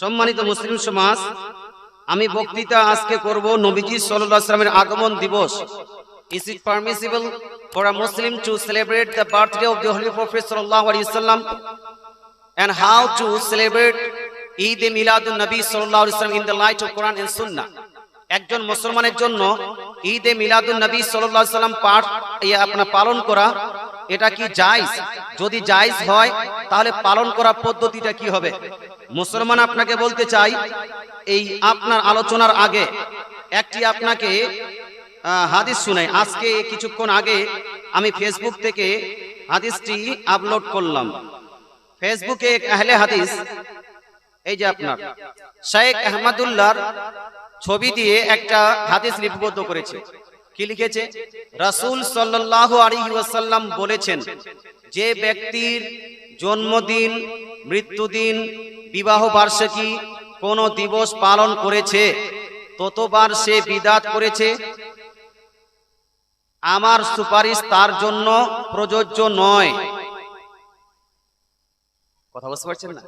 সম্মানিত মুসলিম সমাজ, আমি বক্তৃতা আজকে করব নবীজি সাল্লাল্লাহু আগমন দিবস। Is it permissible for a Muslim to celebrate the birthday of the holy prophet সাল্লাল্লাহু আলাইহি সাল্লাম and how to celebrate Eid এ মিলাদুন নবী সাল্লাল্লাহু আলাইহি ওয়াসাল্লাম in the light of Quran and সুন্নাহ একজন মুসলমানের জন্য ঈদ এ মিলাদুন নবী আলাইহি সাল্লাম পাঠ আপনার পালন করা, এটা কি জায়েজ? যদি জায়েজ হয়, তাহলে পালন করা পদ্ধতিটা কি হবে? মুসলমান আপনাকে বলতে চাই, এই আপনার আলোচনার আগে একটি আপনাকে হাদিস শুনাই। আজকে কিছুক্ষণ আগে আমি ফেসবুক থেকে হাদিসটি আপলোড করলাম। ফেসবুকে এক আহলে হাদিস, এই যে আপনার শেখ আহমদুল্লাহর ছবি দিয়ে একটা হাদিস লিপিবদ্ধ করেছে। কি লিখেছে? রাসূল সাল্লাল্লাহু আলাইহি ওয়াসাল্লাম বলেছেন, যে ব্যক্তির জন্মদিন, মৃত্যুদিন বিবাহ বার্ষিকী কোন দিবস পালন করেছে? ততবার সে বিদাত করেছে? আমার সুপারিশ তার জন্য প্রযোজ্য নয়। কথা বুঝতে পারছেন না?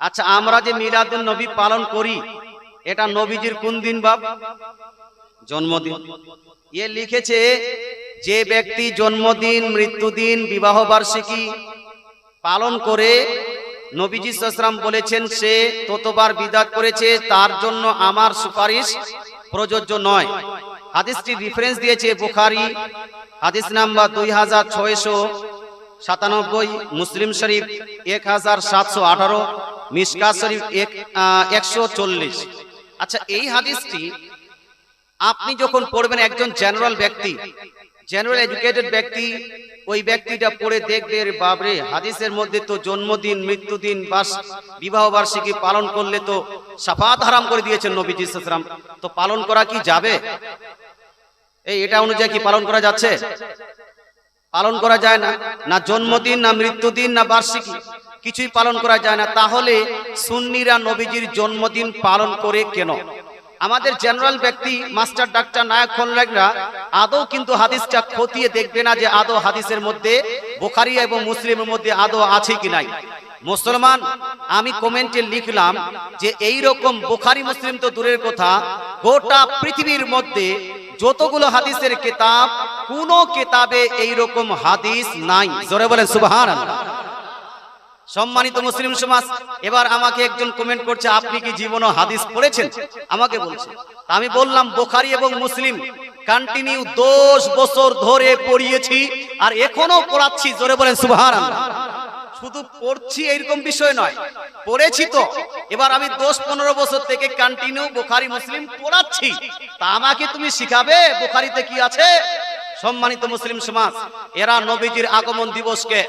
আচ্ছা আমরা যে মিলাদুন নবী পালন করি, এটা নবীজির কোন দিন বাপ? জন্মদিন। ইয়ে লিখেছে, যে ব্যক্তি জন্মদিন, মৃত্যুদিন, বিবাহ বার্ষিকী পালন করে নবীজি সাল্লাম বলেছেন, সে ততবার বিদাত করেছে, তার জন্য আমার সুপারিশ প্রযোজ্য নয়। হাদিসটি রেফারেন্স দিয়েছে বুখারী, হাদিস নাম্বার দুই হাজার ছয়শো সাতানব্বই, মুসলিম শরীফ এক হাজার সাতশো আঠারো মিসকা শরীফ এক একশো চল্লিশ। আচ্ছা এই হাদিসটি আপনি যখন পড়বেন একজন জেনারেল ব্যক্তি জেনারেল এডুকেটেড ব্যক্তি ওই ব্যক্তিটা পড়ে দেখবে বাবরে হাদিসের মধ্যে তো জন্মদিন, মৃত্যুদিন, বাস, বিবাহ বার্ষিকী পালন করলে তো সাফাত হারাম করে দিয়েছেন নবীজি তো পালন করা কি যাবে? এই, এটা অনুযায়ী কি পালন করা যাচ্ছে? পালন করা যায় না। না জন্মদিন, না মৃত্যুদিন, না বার্ষিকী, কিছুই পালন করা যায় না। তাহলে সুন্নিরা নবীজির জন্মদিন পালন করে কেন? আমাদের জেনারেল ব্যক্তি মাস্টার ডাক্তার নায়ক খলনায়করা আদৌ কিন্তু হাদিসটা খতিয়ে দেখবে না যে আদৌ হাদিসের মধ্যে বোখারি এবং মুসলিমের মধ্যে আদৌ আছে কি নাই? মুসলমান আমি কমেন্টে লিখলাম যে এই রকম বোখারি মুসলিম তো দূরের কথা। গোটা পৃথিবীর মধ্যে যতগুলো হাদিসের কিতাব কোন কিতাবে এই রকম হাদিস নাই। জোরে বলেন সুবহান সম্মানিত মুসলিম সমাজ, এবার আমাকে একজন কমেন্ট করছে, আপনি কি জীবনও হাদিস পড়েছেন? আমাকে বলছে। আমি বললাম, বোখারি এবং মুসলিম কন্টিনিউ দশ বছর ধরে পড়িয়েছি আর এখনও পড়াচ্ছি। জোরে বলেন সুবহান শুধু পড়ছি এরকম বিষয় নয়, পড়েছি তো। এবার আমি দশ পনেরো বছর থেকে কন্টিনিউ বোখারি, মুসলিম পড়াচ্ছি। তা আমাকে তুমি শিখাবে? বোখারিতে কি আছে? সম্মানিত মুসলিম সমাজ, এরা নবীজির আগমন দিবসকে,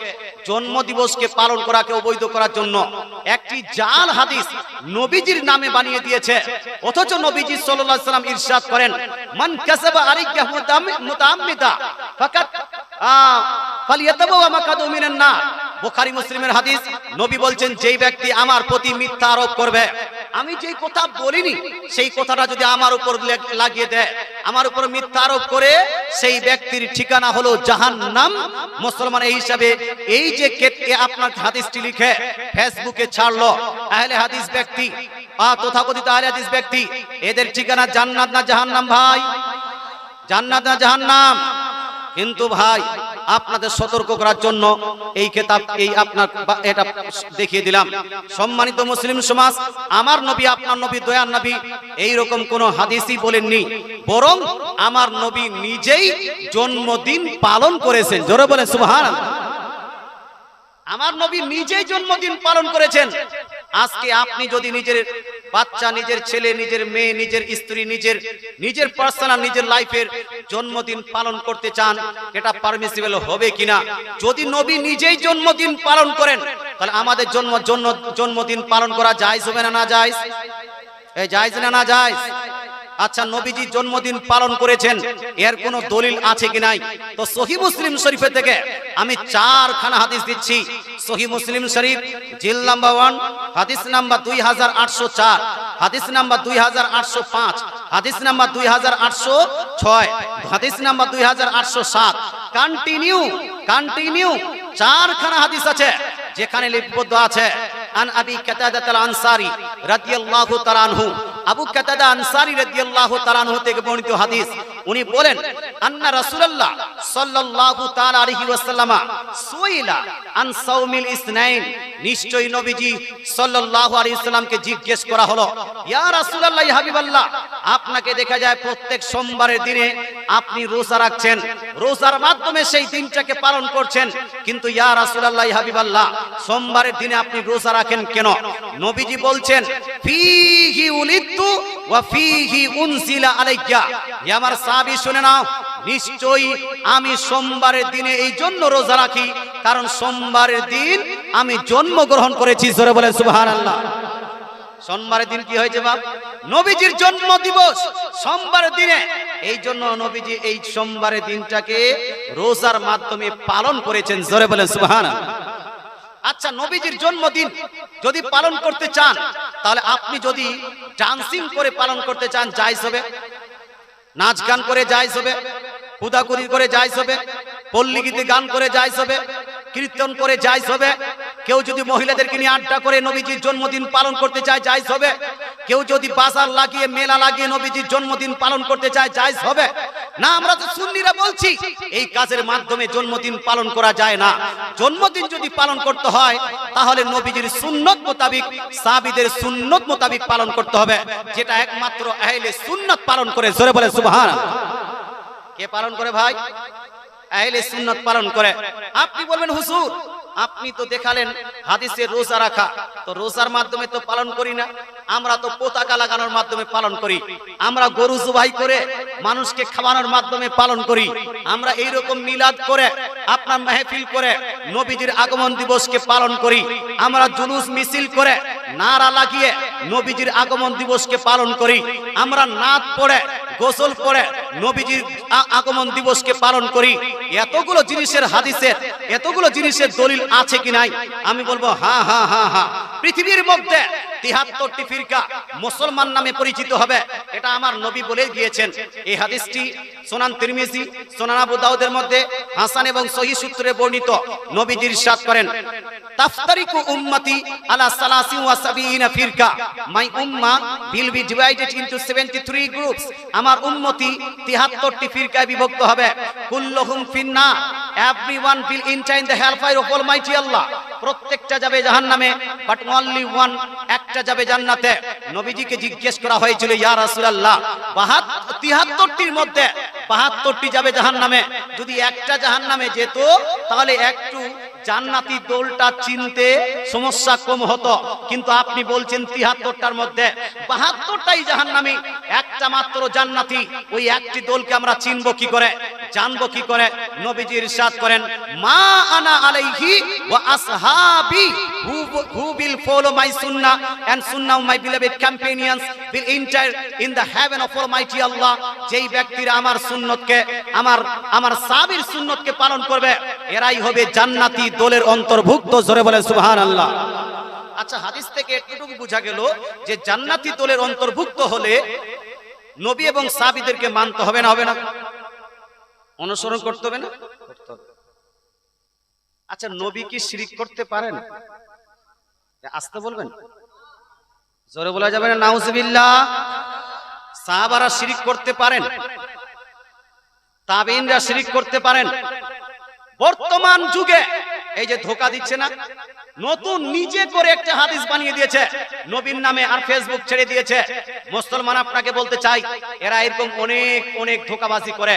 জন্ম দিবসকে পালন করাকে অবৈধ করার জন্য একটি জাল হাদিস নবীজির নামে বানিয়ে দিয়েছে। অথচ নবীজি সাল্লাল্লাহু আলাইহি সাল্লাম ইরশাদ করেন, মান কাসাবা আরিকাহু মুতাআম্মিদা ফাকাত ফালিয়াতাবাওয়া মাকাদু মিনান নার। বুখারী মুসলিমের হাদিস, নবী বলছেন, যেই ব্যক্তি আমার প্রতি মিথ্যা আরোপ করবে, আমি যেই কথা বলিনি, সেই কথাটা যদি আমার উপর লাগিয়ে দেয় আমার উপর মিথ্যা আরোপ করে সেই ব্যক্তির ঠিকানা হলো জাহান নাম মুসলমান এই হিসাবে এই যে কেতকে আপনার হাদিসটি লিখে ফেসবুকে ছাড়লো, আহলে হাদিস ব্যক্তি তথাকথিত আহলে হাদিস ব্যক্তি, এদের ঠিকানা জান্নাত না জাহান্নাম ভাই? জান্নাত না জাহান নাম কিন্তু ভাই আপনাদের সতর্ক করার জন্য এই কেতাব, এই আপনার এটা দেখিয়ে দিলাম। সম্মানিত মুসলিম সমাজ, আমার নবী, আপনার নবী, দয়ার নবী এই রকম কোন হাদিসই বলেননি। বরং আমার নবী নিজেই জন্মদিন পালন করেছেন। জোরে বলে সুবহান আমার নবী নিজেই জন্মদিন পালন করেছেন। আজকে আপনি যদি নিজের বাচ্চা নিজের ছেলে, নিজের মেয়ে, নিজের স্ত্রী, নিজের নিজের পার্সোনাল নিজের লাইফের জন্মদিন পালন করতে চান, এটা পারমিসিবল হবে কিনা? যদি নবী নিজেই জন্মদিন পালন করেন, তাহলে আমাদের জন্ম জন্ম, জন্মদিন পালন করা যায় হবে না না যায় এই যায় না না যায় আচ্ছা নবীজি জন্মদিন পালন করেছেন, এর কোনো দলিল আছে কি নাই? তো সহি মুসলিম শরীফের থেকে আমি চারখানা হাদিস দিচ্ছি। সহি মুসলিম শরীফ, জিল নাম্বার ওয়ান, হাদিস নাম্বার দুই হাজার আটশো চার, হাদিস নাম্বার দুই হাজার আটশো পাঁচ, হাদিস নাম্বার দুই হাজার আটশো ছয়, হাদিস নাম্বার দুই হাজার আটশো সাত। কন্টিনিউ কন্টিনিউ চারখানা হাদিস আছে, যেখানে লিপিবদ্ধ আছে, আন আবি কাতাদাত আল আনসারি রাদিয়াল্লাহু তাআলা আনহু আবু কাতাদা আনসারি রাদিয়াল্লাহু তাআলা হতে বর্ণিত হাদিস। উনি বলেন, আন্না রাসূলুল্লাহ সাল্লাল্লাহু তাআলা আলাইহি ওয়াসাল্লামা সুইলা আন সাওমিল ইসনাইন। নিশ্চয়ই নবীজি সাল্লাল্লাহু আলাইহি সাল্লামকে জিজ্ঞেস করা হলো, ইয়া রাসূলুল্লাহ, ইয়া হাবিবাল্লাহ, আপনাকে দেখা যায় প্রত্যেক সোমবারের দিনে আপনি রোজা রাখছেন, রোজার মাধ্যমে সেই দিনটাকে পালন করছেন, কিন্তু ইয়া রাসূলুল্লাহ, ইয়া হাবিবাল্লাহ, সোমবারের দিনে আপনি রোজা রাখেন কেন? নবীজি বলছেন, ফিহি উলিদতু ওয়া ফিহি উনজিলা আলাইয়া। হে আমার সাহাবী, শুনে নাও, নিশ্চয়ই আমি সোমবারের দিনে এই জন্য রোজা রাখি, কারণ সোমবারের দিন আমি জন্মগ্রহণ করেছি, জোরে বলেন সুবহানাল্লাহ। সোমবারের দিন কি হয়েছে বাপ নবীজির জন্ম দিবস সোমবারের দিনে। এই জন্য নবীজি এই সোমবারের দিনটাকে রোজার মাধ্যমে পালন করেছেন, জোরে বলেন সুবহানাল্লাহ। আচ্ছা নবীজির জন্মদিন যদি পালন করতে চান তাহলে আপনি যদি ডান্সিং করে পালন করতে চান, জায়জ হবে। নাচ গান করে জায়জ হবে। কুদাকুরি করে জায়জ হবে। পল্লীগীতি গান করে জায়জ হবে। কীর্তন করে জায়জ হবে। কেউ যদি মহিলাদেরকে নিয়ে আড্ডা করে নবীজির জন্মদিন পালন করতে চায়, জায়জ হবে। কেউ যদি বাজার লাগিয়ে, মেলা লাগিয়ে নবীজির জন্মদিন পালন করতে চায়, জায়জ হবে। না, আমরা তো সুন্নিরা বলছি, এই কাজের মাধ্যমে জন্মদিন পালন করা যায় না। জন্মদিন যদি পালন করতে হয়, তাহলে নবীজির সুন্নত মোতাবিক, সাহাবীদের সুন্নত মোতাবিক পালন করতে হবে, যেটা একমাত্র আহলে সুন্নত পালন করে। জোরে বলে সুবহান কে পালন করে ভাই? আহলে সুন্নত পালন করে। আপনি বলবেন, হুজুর আপনি তো দেখালেন হাদিসে রোজা রাখা। তো রোজার মাধ্যমে তো পালন করি না। আমরা তো পতাকা লাগানোর মাধ্যমে পালন করি। আমরা গরু জবাই করে মানুষকে খাওয়ানোর মাধ্যমে পালন করি। আমরা এই রকম মিলাদ করে, আপনার মেহফিল করে, নবীজির আগমন দিবসকে পালন করি। আমরা জুলুস মিছিল করে, নারা লাগিয়ে নবীজির আগমন দিবসকে পালন করি। আমরা নাচ পড়ে গোসল পরে নবীজির আগমন দিবসকে পালন করি। এতগুলো জিনিসের হাদিসের এতগুলো জিনিসের দলিল আছে কি নাই? আমি বলব, হা হা হা হা। পৃথিবীর মধ্যে তিহাত্তরটি ফিরকা মুসলমান নামে পরিচিত হবে। এটা আমার নবী বলে গিয়েছেন। এই হাদিসটি সোনান তিরমিজি, সোনান আবু দাউদের মধ্যে হাসান এবং সহি সূত্রে বর্ণিত। নবীজি ইরশাদ করেন, তাফতারিকু উম্মতি আলা সালাসি ওয়া সাবিনা ফিরকা। My Umma will be divided into 73 groups আমার উম্মতি 73টি ফিরকায় বিভক্ত হবে। কুল্লুহুম ফিন্না everyone enter in the hellfire of almighty Allah. প্রত্যেকটা যাবে জাহান্নামে বাট অনলি ওয়ান একটা যাবে জান্নাতে। নবীজিকে জিজ্ঞেস করা হয়েছিল, ইয়া রাসূলুল্লাহ 72 73টির মধ্যে 72টি যাবে জাহান্নামে? যদি একটা জাহান্নামে যেত, তাহলে একটু জান্নাতি দোলটা চিনতে সমস্যা কম হতো। কিন্তু আপনি বলছেন তিহাত্তরটার মধ্যে, বাহাত্তরটাই জাহান্নামি, একটা মাত্র জান্নাতি, ওই একটি দোলকে আমরা চিনবো কি করে? জানব কি করে? নবীজি ইরশাদ করেন, মা আনা আলাইহি ওয়া আসহাবি who who will follow my sunnah and sunnah of my will enter in the heaven of almighty Allah যেই ব্যক্তিরা আমার সুন্নতকে, আমার আমার সাহাবীর সুন্নতকে পালন করবে, এরাই হবে জান্নাতি দলের অন্তর্ভুক্ত। জোরে বলে সুবহানাল্লাহ। আচ্ছা হাদিস থেকে এতটুকু বোঝা গেল যে জান্নাতি দলের অন্তর্ভুক্ত হলে নবী এবং সাহাবীদেরকে মানতে হবে না হবে না। অনুসরণ করতে হবে না? করতে হবে। আচ্ছা নবী কি শিরিক করতে পারেন? আসতে বলবেন? জোরে বলা যাবে না নাউজুবিল্লাহ। সাহাবারা শিরিক করতে পারেন। তাবিনরা শিরিক করতে পারেন। বর্তমান যুগে এই যে ধোকা দিচ্ছে না নতুন নিজে করে একটা হাদিস বানিয়ে দিয়েছে। নবীন নামে আর ফেসবুক ছেড়ে দিয়েছে। মুসলমান আপনাকে বলতে চাই এরা এরকম অনেক অনেক ধোকাবাজি করে।